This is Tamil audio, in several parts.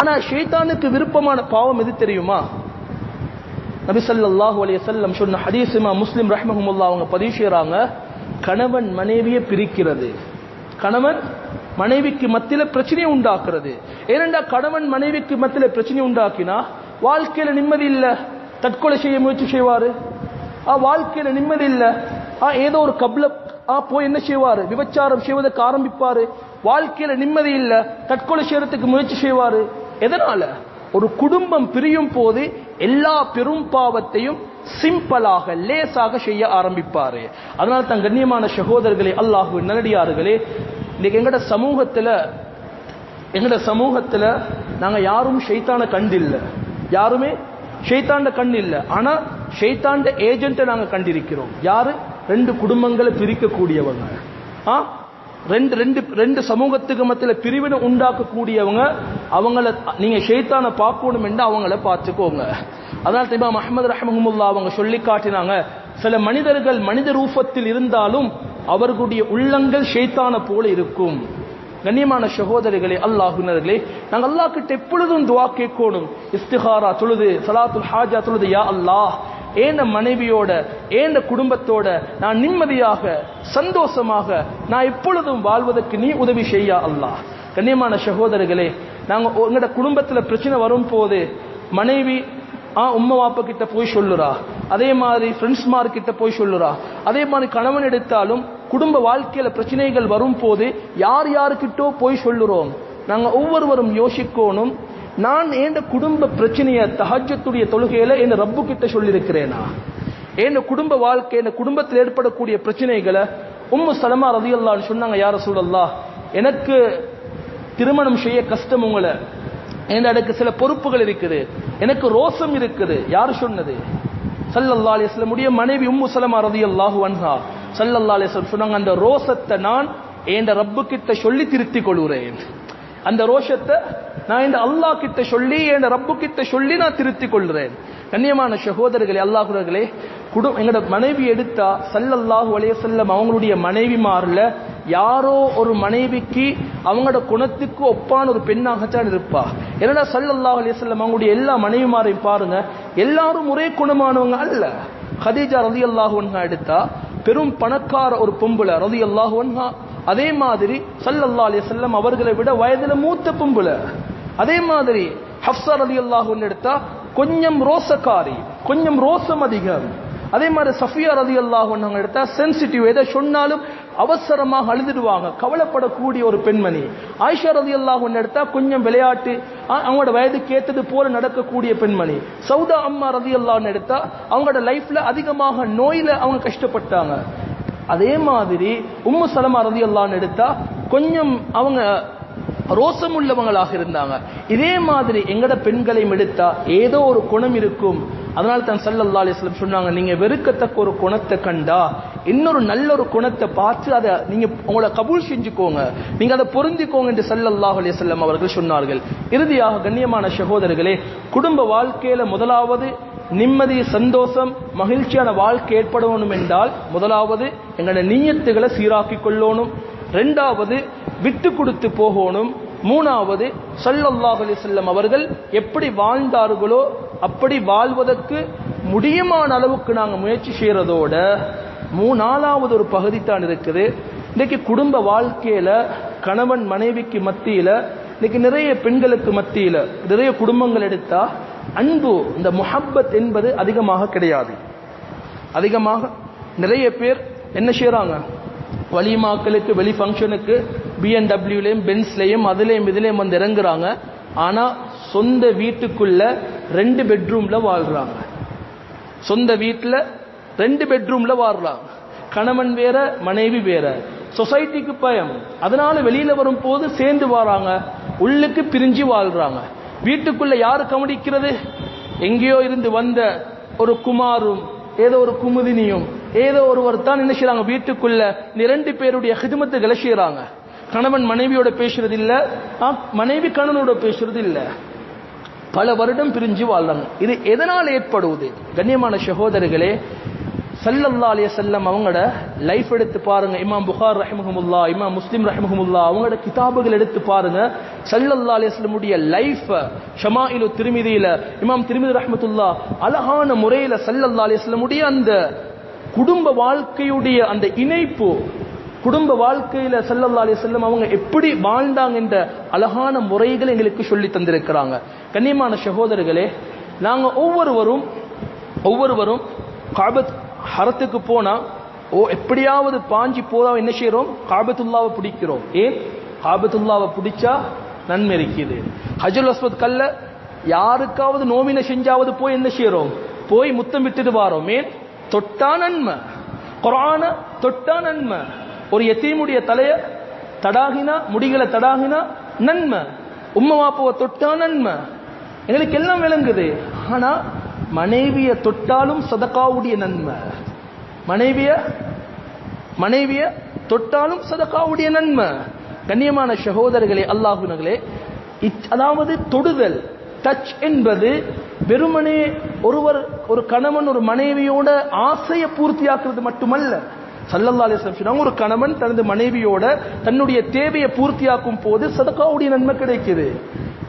ஆனா ஷைத்தானுக்கு விருப்பமான பாவம் எது தெரியுமா? நபிசல்லாஹு அலைய செல்லம் சொன்ன ஹதீசுமா முஸ்லிம் ரஹ்மஹமுல்லா அவங்க பதிவு செய்கிறாங்க கணவன் மனைவியை பிரிக்கிறது. கணவன் மனைவிக்கு மத்தியில பிரச்சனையை உண்டாக்குறது. ஏனென்றா கணவன் மனைவிக்கு மத்தியில பிரச்சனை உண்டாக்கினா வாழ்க்கையில நிம்மதி இல்ல. தற்கொலை செய்ய முயற்சி செய்வாரு. ஆ வாழ்க்கையில நிம்மதி இல்ல. ஆ ஏதோ ஒரு கப்ல ஆ போய் என்ன செய்வாரு? விபச்சாரம் செய்வதற்கு ஆரம்பிப்பாரு. வாழ்க்கையில நிம்மதி இல்ல. தற்கொலை செய்யறதுக்கு முயற்சி செய்வாரு. எதனால? ஒரு குடும்பம் பிரியும் போது எல்லா பெரும் பாவத்தையும் சிம்பிளாக லேசாக செய்ய ஆரம்பிப்பாரு. அதனால தான் கண்ணியமான சகோதரர்களே அல்லாஹு நல்லடியார்களே இன்னைக்கு எங்கட சமூகத்துல எங்கட சமூகத்துல நாங்க யாரும் ஷைத்தான கண்டில்ல யாருமே? ஷைத்தாண்ட கண் இல்ல. ஆனா ஷைத்தாண்ட ஏஜென்ட்டை நாங்க கண்டிருக்கிறோம். யாரு? ரெண்டு குடும்பங்களை பிரிக்கக்கூடியவங்க. ஆ? ரெண்டு ரெண்டு ரெண்டு சமூகத்துக்கு மத்தியில் பிரிவினை உண்டாக்கக்கூடியவங்க அவங்கள நீங்க ஷைத்தான பார்க்கணும் என்று அவங்கள பார்த்துக்கோங்க. அதனால் தெரியுமா மஹமது ரஹமஹமுல்லா அவங்க சொல்லி காட்டினாங்க சில மனிதர்கள் மனித ரூபத்தில் இருந்தாலும் அவர்களுடைய உள்ளங்கள் ஷெய்தான போல இருக்கும். கண்ணியமான சகோதரிகளே அல்லாஹுனர்களே நாங்கள் அல்லாஹ் கிட்ட எப்பொழுதும் துவா கேட்கணும். இஸ்திஹாரா தொழுது சலாத்துல் ஹாஜா தொழுது யா அல்லாஹ். ஏன் மனைவியோட ஏந்த குடும்பத்தோட நான் நிம்மதியாக சந்தோஷமாக நான் எப்பொழுதும் வாழ்வதற்கு நீ உதவி செய்யா அல்லாஹ். கண்ணியமான சகோதரர்களே நாங்கள் உங்களோட குடும்பத்தில் பிரச்சனை வரும் போது மனைவி ஆ உம்மா வாப்பா கிட்ட போய் சொல்லுறா. அதே மாதிரி ஃப்ரெண்ட்ஸ் மார்க்கிட்ட போய் சொல்லுறா. அதே மாதிரி கணவன் எடுத்தாலும் குடும்ப வாழ்க்கையில பிரச்சனைகள் வரும் போது யார் யாருக்கிட்டோ போய் சொல்லுறோம். நாங்கள் ஒவ்வொருவரும் யோசிக்கணும் நான் என் குடும்ப பிரச்சனைய தஹஜத்துடைய தொழுகையில என் ரப்பு கிட்ட சொல்லியிருக்கிறேனா? என் குடும்ப வாழ்க்கை என் குடும்பத்தில் ஏற்படக்கூடிய பிரச்சனைகளை உம்மு சலமா ரதியல்லான்னு சொன்னாங்க யார சொல்லல்லா எனக்கு திருமணம் செய்ய கஷ்டம் உங்களை. எனக்கு சில பொறுப்புகள் இருக்குது. எனக்கு ரோசம் இருக்குது. யார் சொன்னது? சல்லல்லா அலிஸ்லமுடைய மனைவி உம்மு சலமா ரதியல்லாஹு அன்ஹா சல்லல்லா அலிஸ்லம் சொன்னாங்க அந்த ரோசத்தை நான் என் ரப்பு கிட்ட சொல்லி திருத்திக் கொள்கிறேன். அந்த ரோஷத்தை நான் இந்த அல்லாஹ் கிட்ட சொல்லி என் ரப்பு கிட்ட சொல்லி நான் திருத்திக் கொள்கிறேன் கண்ணியமான சகோதரர்களே அல்லாஹுரர்களே குடும் எங்களோட மனைவி எடுத்தா சல்லல்லாஹு அலைய செல்லம் அவங்களுடைய மனைவிமார்ல யாரோ ஒரு மனைவிக்கு அவங்களோட குணத்துக்கு ஒப்பான ஒரு பெண்ணாகத்தான் இருப்பா. என்னடா சல்லல்லாஹு அலைய செல்லம் அவங்களுடைய எல்லா மனைவிமாரையும் பாருங்க எல்லாரும் ஒரே குணமானவங்க அல்ல. ஹதீஜா ரதி அல்லாஹு எடுத்தா பெரும் பணக்கார ஒரு பொம்புல ரதி அல்லாஹு அதே மாதிரி சல்லல்லா அலி செல்லம் அவர்களை விட வயதுல மூத்த பொம்புல அதே மாதிரி ஹப்சார் ரதி அல்லாஹு எடுத்தா கொஞ்சம் ரோசக்காரி கொஞ்சம் ரோசம் அதிகம். அதே மாதிரி சஃபியா ரதி அல்லாஹ் எடுத்தா சென்சிட்டிவ் எதை சொன்னாலும் அவசரமாக அழுதுடுவாங்க. கவலைப்படக்கூடிய ஒரு பெண்மணி. ஆயிஷா ரதி அல்லாஹ் எடுத்தா கொஞ்சம் விளையாட்டு அவங்களோட வயதுக்கு ஏத்தது போல நடக்கக்கூடிய பெண்மணி. சவுதா அம்மா ரதி அல்லாஹ் எடுத்தா அவங்களோட லைஃப்ல அதிகமாக நோயில அவங்க கஷ்டப்பட்டாங்க. அதே மாதிரி உம்மு சலமா ரதி அல்லான்னு எடுத்தா கொஞ்சம் அவங்க ரோசம் உள்ளவங்களாக இருந்தாங்க. இதே மாதிரி எங்கட பெண்களையும் எடுத்தா ஏதோ ஒரு குணம் இருக்கும். அதனால தான் சல்லல்லா அலிஸ்லம் சொன்னாங்க நீங்க வெறுக்கத்தக்க ஒரு குணத்தை கண்டா இன்னொரு நல்ல ஒரு குணத்தை பார்த்து அதை நீங்க உங்களை கபூல் செஞ்சுக்கோங்க. நீங்க அதை பொருந்திக்கோங்க என்று சல்லல்லாஹ் அலிஸ்லம் அவர்கள் சொன்னார்கள். இறுதியாக கண்ணியமான சகோதரர்களே குடும்ப வாழ்க்கையில முதலாவது நிம்மதி சந்தோஷம் மகிழ்ச்சியான வாழ்க்கை ஏற்படணும் என்றால் முதலாவது எங்களோட நீயத்துகளை சீராக்கி கொள்ளணும். ரெண்டாவது விட்டு கொடுத்து போகணும். மூணாவது சல்லல்லாஹ் அலிசல்லம் அவர்கள் எப்படி வாழ்ந்தார்களோ அப்படி வாழ்வதற்கு முடியுமான அளவுக்கு நாங்கள் முயற்சி செய்யறதோட மூணாலாவது ஒரு பகுதி தான் இருக்குது. இன்னைக்கு குடும்ப வாழ்க்கையில கணவன் மனைவிக்கு மத்தியில இன்னைக்கு நிறைய பெண்களுக்கு மத்தியில நிறைய குடும்பங்கள் எடுத்தா அன்பு இந்த முஹப்பத் என்பது அதிகமாக கிடையாது. அதிகமாக நிறைய பேர் என்ன செய்யறாங்க வலிமாக்களுக்கு வெளி ஃபங்க்ஷனுக்கு பிஎன்டபிள்யூலையும் பென்ஸ்லையும் அதுலேயும் இதுலேயும் வந்து இறங்குறாங்க. ஆனால் சொந்த வீட்டுக்குள்ள ரெண்டு பெட்ரூம்ல வாழ்றாங்க. சொந்த வீட்டில் ரெண்டு பெட்ரூம்ல வாழ்றாங்க. கணவன் வேற மனைவி வேற. சொசைட்டிக்கு பயம். அதனால வெளியில வரும் போது சேர்ந்து வராங்க. உள்ளுக்கு பிரிஞ்சு வாழ்றாங்க. வீட்டுக்குள்ள யாரு கவனிக்கிறது? எங்கேயோ இருந்து வந்த ஒரு குமாரும் ஏதோ ஒரு குமுதினியும் ஏதோ ஒருவர் தான் என்ன செய்யறாங்க வீட்டுக்குள்ள இந்த இரண்டு பேருடைய ஹிதமத்துகளை செய்யறாங்க கணவன் மனைவியோட பேசுறது இல்ல மனைவி கணவனோட பேசுறது இல்ல பல வருடம் பிரிஞ்சு வாழ்றாங்க இது எதனால் ஏற்படுவது? கண்ணியமான சகோதரர்களே சல்லல்லா அலைய செல்லம் அவங்களோட லைஃப் எடுத்து பாருங்க. இமாம் புகார் ரஹமஹமுல்லா இமாம் முஸ்லீம் ரஹமஹமுல்லா அவங்களோட கிதாபுகள் எடுத்து பாருங்க. சல்லல்லா அலைய செல்லமுடைய லைஃப் ஷமாயிலு திருமிதியில இமாம் திருமிதி ரஹமத்துல்லா அழகான முறையில சல்லல்லா அலைய செல்லமுடைய அந்த குடும்ப வாழ்க்கையுடைய அந்த இணைப்பு குடும்ப வாழ்க்கையில செல்லல்லா அலி செல்லம் அவங்க எப்படி வாழ்ந்தாங்கன்ற அழகான முறைகளை எங்களுக்கு சொல்லி தந்திருக்கிறாங்க. கண்ணியமான சகோதரர்களே நாங்க ஒவ்வொருவரும் ஒவ்வொருவரும் காபத் ஹரத்துக்கு போனா ஓ எப்படியாவது பாஞ்சி போதா என்ன செய்யறோம் காபத்துல்லாவை பிடிக்கிறோம். ஏன்? காபத்துல்லாவை பிடிச்சா நன்மை இருக்குது. ஹஜுல் அஸ்வத் கல்ல யாருக்காவது நோமின செஞ்சாவது போய் என்ன செய்யறோம் போய் முத்தம் விட்டுட்டு வாரோம். ஏன்? தொட்டா நன்மை. குரான தொட்டா நன்மை. ஒரு எத்தீமுடைய தலைய தடாகினா முடிகளை தடாகினா நன்மை. உம்மை வாப்பவை தொட்டா நன்மை. எங்களுக்கு எல்லாம் விளங்குது. ஆனா மனைவிய தொட்டாலும் சதக்காவுடைய நன்மை. மனைவிய மனைவிய தொட்டாலும் சதக்காவுடைய நன்மை. கண்ணியமான சகோதரர்களே அல்லாஹுனர்களே அதாவது தொடுதல் டச் என்பது வெறுமனே ஒருவர் ஒரு கணவன் ஒரு மனைவியோட ஆசையை பூர்த்தியாக்குறது மட்டுமல்ல. சல்லல்லா அலிஸ்லாம் ஒரு கணவன் தனது மனைவியோட தன்னுடைய தேவையை பூர்த்தியாக்கும் போது சதக்காவுடைய நன்மை கிடைக்குது.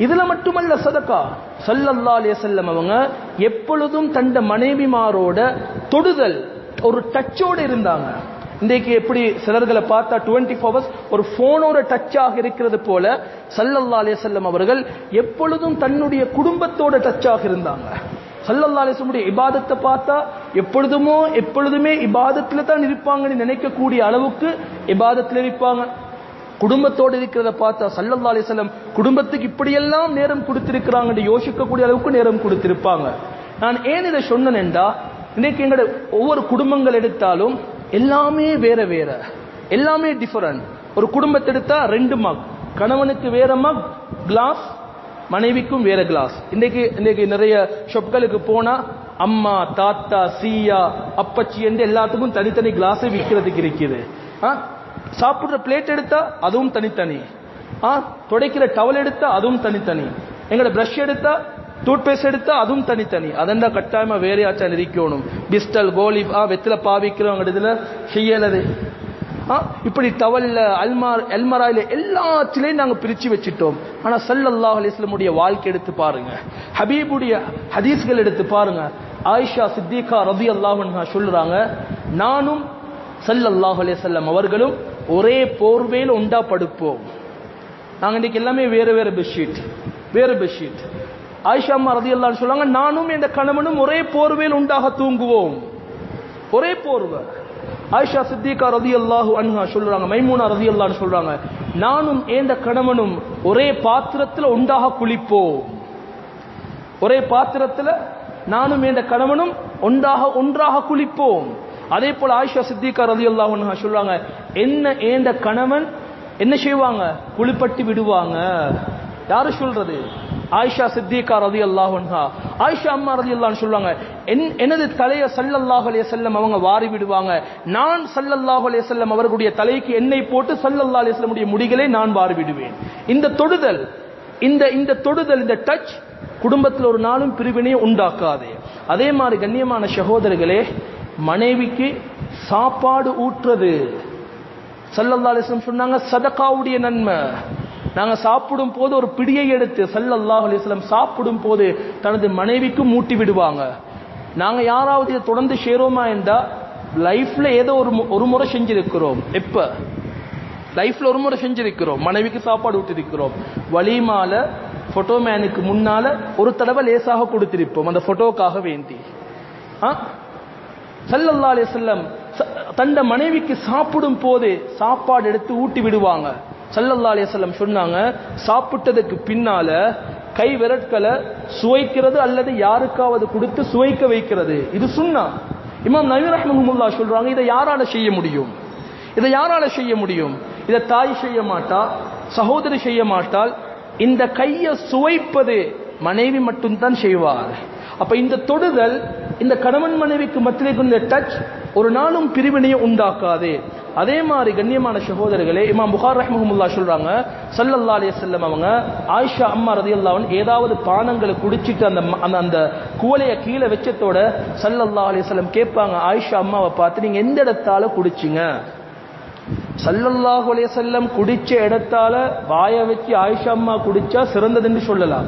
இதுல மட்டுமல்ல சதக்கா சல்லல்லா அலிசல்லம் அவங்க எப்பொழுதும் தந்த மனைவிமாரோட தொடுதல் ஒரு டச்சோட இருந்தாங்க. இன்றைக்கு எப்படி சிலர்களை பார்த்தா டுவெண்ட்டி ஹவர்ஸ் ஒரு போனோட டச்சாக இருக்கிறது போல சல்லல்லா அலிசல்லம் அவர்கள் எப்பொழுதும் தன்னுடைய குடும்பத்தோட டச்சாக இருந்தாங்க. சல்லல்லா அலிசமுடைய இபாதத்தை பார்த்தா எப்பொழுதுமோ எப்பொழுதுமே இபாதத்துல தான் இருப்பாங்கன்னு நினைக்கக்கூடிய அளவுக்கு இபாதத்தில் இருப்பாங்க. குடும்பத்தோடு இருக்கிறத பார்த்தா சல்லல்லா அலிஸ்லம் குடும்பத்துக்கு இப்படியெல்லாம் நேரம் கொடுத்திருக்கிறாங்கன்னு யோசிக்கக்கூடிய அளவுக்கு நேரம் கொடுத்திருப்பாங்க. நான் ஏன் இதை சொன்னேன்டா இன்னைக்கு எங்களோட ஒவ்வொரு குடும்பங்கள் எடுத்தாலும் எல்லாமே வேற வேற எல்லாமே டிஃபரண்ட் ஒரு குடும்பத்தை எடுத்தா ரெண்டு மக் கணவனுக்கு வேற மக் கிளாஸ் மனைவிக்கும் வேற கிளாஸ் இன்னைக்கு இன்னைக்கு நிறைய ஷொப்களுக்கு போனா அம்மா தாத்தா சீயா அப்பச்சி என்று எல்லாத்துக்கும் தனித்தனி கிளாஸ் விற்கிறதுக்கு இருக்குது. ஆ? சாப்பிடுற பிளேட் எடுத்தா அதுவும் தனித்தனி. ஆ? துடைக்கிற டவல் எடுத்தா அதுவும் தனித்தனி. எங்களோட பிரஷ் எடுத்தா டூத் பேஸ்ட் எடுத்தா அதுவும் தனித்தனி. அதெண்டா கட்டாயமா வேறையாச்சா இருக்கணும் பிஸ்டல் கோலி ஆ வெத்தில பாவிக்கிறவங்க இதுல. செய்யலது. இப்படி டவல்ல அல்மார் அல்மராயில எல்லாத்திலையும் நாங்க பிரிச்சு வச்சுட்டோம். ஆனா சல்லல்லாஹ் அலிஸ்லமுடைய வாழ்க்கை எடுத்து பாருங்க. ஹபீபுடைய ஹதீஸ்கள் எடுத்து பாருங்க. ஆயிஷா சித்திகா ரபி அன்ஹா சொல்றாங்க நானும் சல்லல்லாஹ் அலிசல்லம் அவர்களும் ஒரே போர்வையில் உண்டா படுப்போம். நாங்க இன்னைக்கு எல்லாமே வேற வேற பெட்ஷீட் வேற பெட்ஷீட் ஆயிஷா அம்மா ரதி ரலியல்லாஹு சொல்லுவாங்க நானும் என் கணவனும் ஒரே போர்வையில் உண்டாக தூங்குவோம். ஒரே போர்வை. ஆயிஷா சித்திகா ரதி அல்லாஹு அன்ஹா சொல்றாங்க மைமூனா ரதி அல்லான்னு சொல்றாங்க நானும் ஏந்த கணவனும் ஒரே பாத்திரத்துல உண்டாக குளிப்போம் ஒரே பாத்திரத்துல நானும் ஏந்த கணவனும் ஒன்றாக ஒன்றாக குளிப்போம். அதே போல ஆயிஷா சித்திகா ரதி அல்லாஹு அன்ஹா சொல்றாங்க என்ன ஏந்த கணவன் என்ன செய்வாங்க? குளிப்பட்டு விடுவாங்க. யாரு சொல்றது? ஆயிஷா சித்திகா ரதி அல்லாஹா ஆயிஷா அம்மா ரதி அல்லான்னு சொல்லுவாங்க என்- எனது தலையை சல்லல்லாஹு அலைஹி செல்லம் அவங்க வாரி விடுவாங்க. நான் சல்லல்லாஹு அலைஹி செல்லம் அவர்களுடைய தலைக்கு எண்ணெய் போட்டு சல்லல்லா அலைஹி செல்லமுடைய முடிகளை நான் வாரி விடுவேன். இந்த தொடுதல் இந்த இந்த தொடுதல் இந்த டச் குடும்பத்தில் ஒரு நாளும் பிரிவினையை உண்டாக்காது. அதே மாதிரி கண்ணியமான சகோதரர்களே மனைவிக்கு சாப்பாடு ஊற்றுறது சல்லல்லா அலிஸ்லம் சொன்னாங்க சதக்காவுடைய நன்மை. நாங்க சாப்பிடும் போது ஒரு பிடியை எடுத்து சல்லல்லாஹ் அலிஸ்லம் சாப்பிடும் போது தனது மனைவிக்கும் மூட்டி விடுவாங்க. நாங்க யாராவது இதை தொடர்ந்து சேரோமா என்றா லைஃப்ல ஏதோ ஒரு ஒரு முறை செஞ்சிருக்கிறோம். எப்ப லைஃப்ல ஒரு முறை செஞ்சிருக்கிறோம். மனைவிக்கு சாப்பாடு ஊட்டிருக்கிறோம். வலிமால போட்டோ மேனுக்கு முன்னால ஒரு தடவை லேசாக கொடுத்திருப்போம். அந்த போட்டோக்காக வேண்டி. ஆ? சல்லல்லா அலிஸ்லம் ச- தந்த மனைவிக்கு சாப்பிடும் போது சாப்பாடு எடுத்து ஊட்டி விடுவாங்க. சல்லல்லா அலிசல்லம் சொன்னாங்க சாப்பிட்டதுக்கு பின்னால கை விரட்களை சுவைக்கிறது அல்லது யாருக்காவது கொடுத்து சுவைக்க வைக்கிறது. இது சுண்ணா. இமாம் நவீர் ரஹ்மஹுல்லா சொல்றாங்க இதை யாரால செய்ய முடியும்? இதை யாரால செய்ய முடியும்? இதை தாய் செய்ய மாட்டா? சகோதரி செய்ய மாட்டால் இந்த கையை சுவைப்பது மனைவி மட்டும்தான் செய்வார். அப்ப இந்த தொடுதல் இந்த கணவன் மனைவிக்கு மத்தியிலே இந்த டச் ஒரு நாளும் பிரிவினையை உண்டாக்காது. அதே மாதிரி கண்ணியமான சகோதரர்களே இமாம் புகார் ரஹ்மஹமுல்லா சொல்றாங்க சல்லல்லா அலைஹி செல்லம் அவங்க ஆயிஷா அம்மா ரதி அன்ஹா ஏதாவது பானங்களை குடிச்சிட்டு அந்த ம- அந்த அந்த குவளைய கீழே வச்சத்தோட சல்லல்லா அலைஹி செல்லம் கேட்பாங்க ஆயிஷா அம்மாவை பார்த்து நீங்க எந்த இடத்தால குடிச்சிங்க? சல்லல்லாஹு அலைய செல்லம் குடிச்ச இடத்தால வாய வச்சு ஆயிஷா அம்மா குடிச்சா சிறந்ததுன்னு சொல்லலாம்.